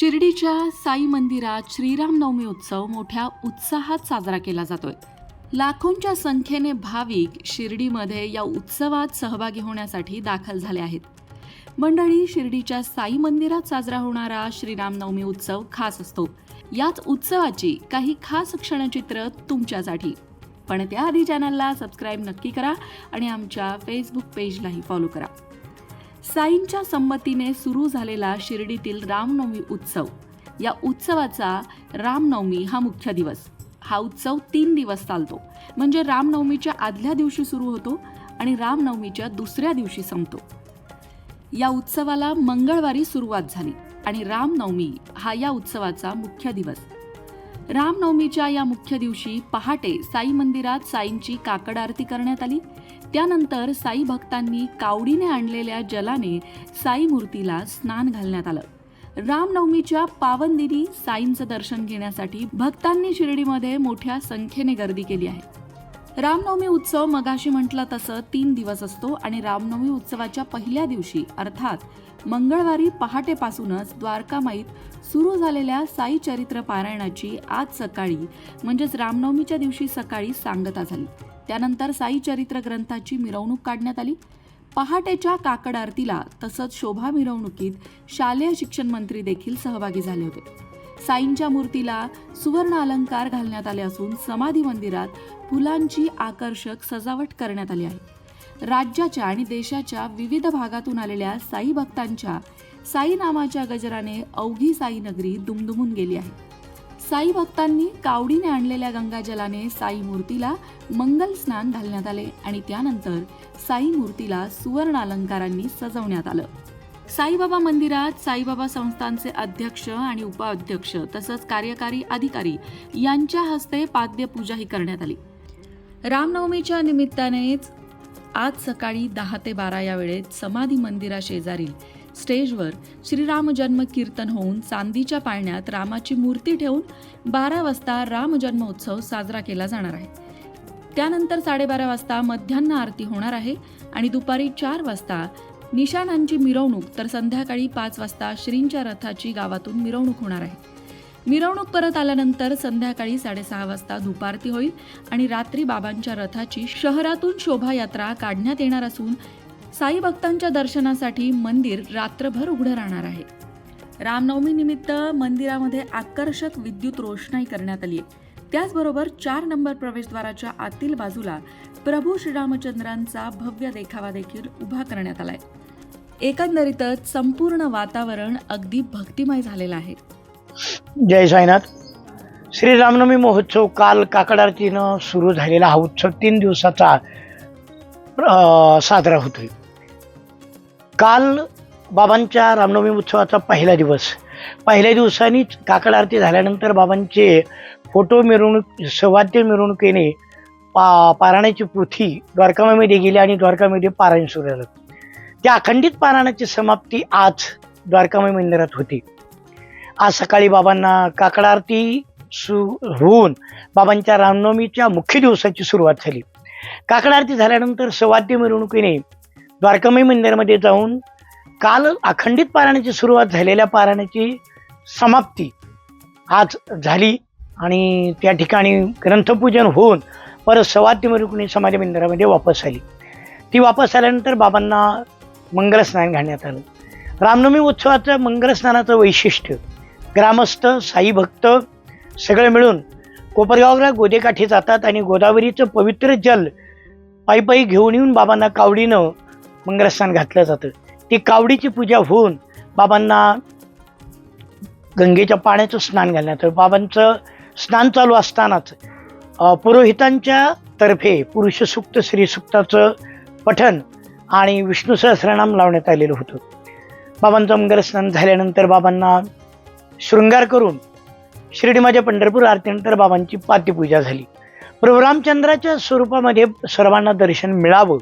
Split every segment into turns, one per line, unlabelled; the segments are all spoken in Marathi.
शिर्डीच्या साई मंदिरात श्रीरामनवमी उत्सव मोठ्या उत्साहात साजरा केला जातोय. लाखोंच्या संख्येने भाविक शिर्डीमध्ये या उत्सवात सहभागी होण्यासाठी दाखल झाले आहेत. मंडळी शिर्डीच्या साई मंदिरात साजरा होणारा श्रीरामनवमी उत्सव खास असतो. याच उत्सवाची काही खास क्षणचित्र तुमच्यासाठी. पण त्याआधी चॅनलला सबस्क्राईब नक्की करा आणि आमच्या फेसबुक पेजलाही फॉलो करा. साईंच्या संमतीने सुरू झालेला शिर्डीतील रामनवमी उत्सव. या उत्सवाचा रामनवमी हा मुख्य दिवस. हा उत्सव तीन दिवस चालतो. म्हणजे रामनवमीच्या आदल्या दिवशी सुरू होतो आणि रामनवमीच्या दुसऱ्या दिवशी संपतो. या उत्सवाला मंगळवारी सुरुवात झाली आणि रामनवमी हा या उत्सवाचा मुख्य दिवस. रामनवमीच्या या मुख्य दिवशी पहाटे साई मंदिरात साईंची काकड आरती करण्यात आली. त्यानंतर साई भक्तांनी कावडीने आणलेल्या जलाने साई मूर्तीला स्नान घालण्यात आलं. रामनवमीच्या पावन दिनी साईंचं दर्शन घेण्यासाठी भक्तांनी शिर्डीमध्ये मोठ्या संख्येने गर्दी केली आहे. रामनवमी उत्सव मगाशी म्हटलं तसं तीन दिवस असतो आणि रामनवमी उत्सवाच्या पहिल्या दिवशी अर्थात मंगळवारी पहाटेपासूनच द्वारकामाईत सुरू झालेल्या साई चरित्र पारायणाची आज सकाळी म्हणजेच रामनवमीच्या दिवशी सकाळी सांगता झाली. त्यानंतर साई चरित्र ग्रंथाची मिरवणूक काढण्यात आली. पहाटेच्या काकड आरतीला तसंच शोभा मिरवणुकीत शालेय शिक्षण मंत्री देखील सहभागी झाले होते. साईंच्या मूर्तीला सुवर्ण अलंकार घालण्यात आले असून समाधी मंदिरात फुलांची आकर्षक सजावट करण्यात आली आहे. राज्याच्या आणि देशाच्या विविध भागातून आलेल्या साई भक्तांच्या साई नामाच्या गजराने अवघी साई नगरी दुमदुमून गेली आहे. साई भक्तांनी कावडीने आणलेल्या गंगाजलाने साई मूर्तीला मंगल स्नान घालण्यात आले आणि त्यानंतर साई मूर्तीला सुवर्ण अलंकारांनी सजवण्यात आलं. साईबाबा मंदिरात साईबाबा संस्थांचे अध्यक्ष आणि उपाध्यक्ष तसंच कार्यकारी अधिकारी यांच्या हस्ते पाद्यपूजाही करण्यात आली. रामनवमीच्या निमित्तानेच आज सकाळी दहा ते बारा या वेळेत समाधी मंदिराशेजारील स्टेजवर श्रीराम जन्म कीर्तन होऊन चांदीच्या पाळण्यात रामाची मूर्ती ठेवून बारा वाजता राम जन्मोत्सव साजरा केला जाणार आहे. त्यानंतर साडेबारा वाजता मध्यान्ह आरती होणार आहे आणि दुपारी चार वाजता निशाणांची मिरवणूक तर संध्याकाळी पाच वाजता श्रींच्या रथाची गावातून मिरवणूक होणार आहे. मिरवणूक परत आल्यानंतर संध्याकाळी साडेसहा वाजता दुपारती होईल आणि रात्री बाबांच्या रथाची शहरातून शोभायात्रा काढण्यात येणार असून साई भक्तांच्या दर्शनासाठी मंदिर रात्रभर उघडं राहणार आहे. रामनवमी निमित्त मंदिरामध्ये आकर्षक विद्युत रोषणाई करण्यात आली आहे त्याचबरोबर चार नंबर प्रवेशद्वाराच्या आतील बाजूला प्रभू श्रीरामचंद्रांचा भव्य देखावा देखील उभा करण्यात आलाय. एकंदरीतच संपूर्ण वातावरण अगदी भक्तिमय झालेलं आहे.
जय साईनाथ. श्री रामनवमी महोत्सव काल काकडारतीनं सुरू झालेला हा उत्सव तीन दिवसाचा साजरा होतोय. काल बाबांच्या रामनवमी उत्सवाचा पहिला दिवस. पहिल्या दिवसानीच काकड आरती झाल्यानंतर बाबांचे फोटो मिरवणूक सवाद्य मिरवणुकीने पा पारायणाची पृथ्वी द्वारकामध्ये गेली आणि द्वारकामध्ये पारायण सुरू झालं. त्या अखंडित पारायणाची समाप्ती आज द्वारकामय मंदिरात होती. आज सकाळी बाबांना काकड आरती सु होऊन बाबांच्या रामनवमीच्या मुख्य दिवसाची सुरुवात झाली. काकड आरती झाल्यानंतर सवाद्य मिरवणुकीने द्वारकामाई मंदिरामध्ये जाऊन काल अखंडित पारायणाची सुरुवात झालेल्या पारायणाची समाप्ती आज झाली आणि त्या ठिकाणी ग्रंथपूजन होऊन परत सवाद्य मिरवणुकीने समाधी मंदिरामध्ये वापस आली. ती वापस आल्यानंतर बाबांना मंगलस्नान घालण्यात आलं. रामनवमी उत्सवाचं मंगलस्नानाचं वैशिष्ट्य ग्रामस्थ साई भक्त सगळे मिळून कोपरगावला गोदेकाठी जातात आणि गोदावरीचं पवित्र जल पायी पायी घेऊन येऊन बाबांना कावडीनं मंगलस्नान घातलं जातं. ती कावडीची पूजा होऊन बाबांना गंगेच्या पाण्याचं स्नान घालण्यात बाबांचं स्नान चालू असतानाच पुरोहितांच्या तर्फे पुरुष सुक्त श्री सुक्ताचं आणि विष्णू सहस्रनाम लावण्यात आलेलं होतं. बाबांचं मंगलस्नान झाल्यानंतर बाबांना शृंगार करून शिर्डीमध्ये पंढरपूर आरतीनंतर बाबांची पाद्यपूजा झाली. प्रभू रामचंद्राच्या स्वरूपामध्ये सर्वांना दर्शन मिळावं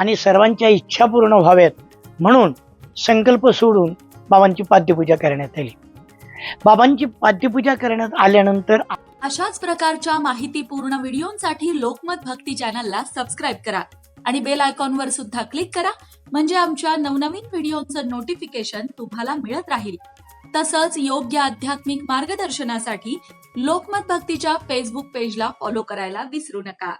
आणि सर्वांच्या इच्छा पूर्ण व्हाव्यात म्हणून संकल्प सोडून बाबांची पाद्यपूजा करण्यात आली. बाबांची पाद्यपूजा करण्यात आल्यानंतर
अशाच प्रकारच्या माहितीपूर्ण व्हिडिओंसाठी लोकमत भक्ती चॅनलला सबस्क्राईब करा आणि बेल आयकॉनवर सुद्धा क्लिक करा म्हणजे आमच्या नवनवीन व्हिडिओचं नोटिफिकेशन तुम्हाला मिळत राहील. तसंच योग्य आध्यात्मिक मार्गदर्शनासाठी लोकमत भक्तीच्या फेसबुक पेजला फॉलो करायला विसरू नका.